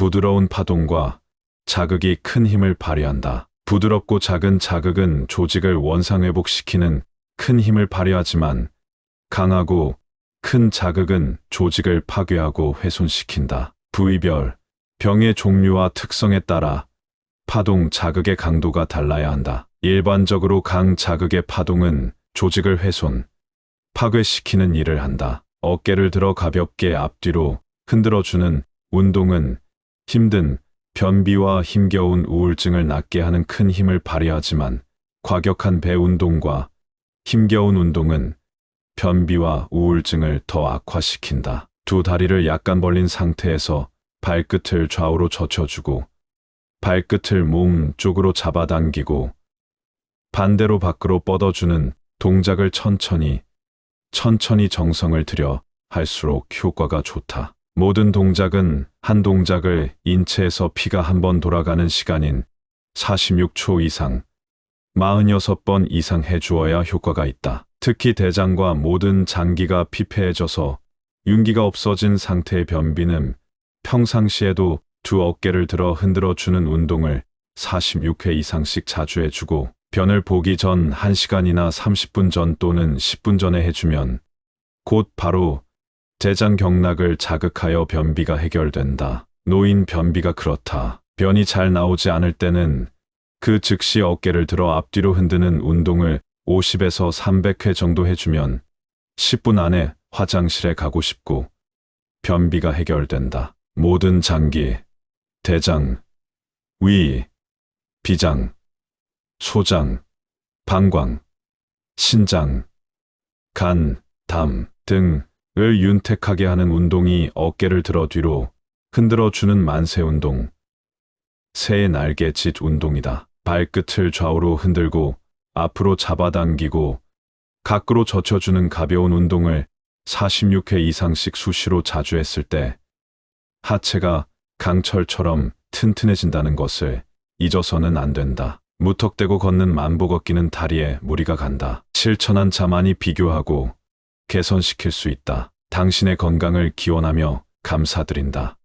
부드러운 파동과 자극이 큰 힘을 발휘한다. 부드럽고 작은 자극은 조직을 원상회복시키는 큰 힘을 발휘하지만 강하고 큰 자극은 조직을 파괴하고 훼손시킨다. 부위별, 병의 종류와 특성에 따라 파동 자극의 강도가 달라야 한다. 일반적으로 강 자극의 파동은 조직을 훼손, 파괴시키는 일을 한다. 어깨를 들어 가볍게 앞뒤로 흔들어주는 운동은 힘든 변비와 힘겨운 우울증을 낫게 하는 큰 힘을 발휘하지만 과격한 배 운동과 힘겨운 운동은 변비와 우울증을 더 악화시킨다. 두 다리를 약간 벌린 상태에서 발끝을 좌우로 젖혀주고 발끝을 몸 쪽으로 잡아당기고 반대로 밖으로 뻗어주는 동작을 천천히 천천히 정성을 들여 할수록 효과가 좋다. 모든 동작은 한 동작을 인체에서 피가 한 번 돌아가는 시간인 46초 이상, 46번 이상 해주어야 효과가 있다. 특히 대장과 모든 장기가 피폐해져서 윤기가 없어진 상태의 변비는 평상시에도 두 어깨를 들어 흔들어 주는 운동을 46회 이상씩 자주 해주고 변을 보기 전 1시간이나 30분 전 또는 10분 전에 해주면 곧 바로 대장 경락을 자극하여 변비가 해결된다. 노인 변비가 그렇다. 변이 잘 나오지 않을 때는 그 즉시 어깨를 들어 앞뒤로 흔드는 운동을 50에서 300회 정도 해주면 10분 안에 화장실에 가고 싶고 변비가 해결된다. 모든 장기, 대장, 위, 비장, 소장, 방광, 신장, 간, 담 등 을 윤택하게 하는 운동이 어깨를 들어 뒤로 흔들어 주는 만세 운동. 새의 날개 짓 운동이다. 발끝을 좌우로 흔들고 앞으로 잡아당기고 밖으로 젖혀주는 가벼운 운동을 46회 이상씩 수시로 자주 했을 때 하체가 강철처럼 튼튼해진다는 것을 잊어서는 안 된다. 무턱대고 걷는 만보 걷기는 다리에 무리가 간다. 실천한 자만이 비교하고 개선시킬 수 있다. 당신의 건강을 기원하며 감사드린다.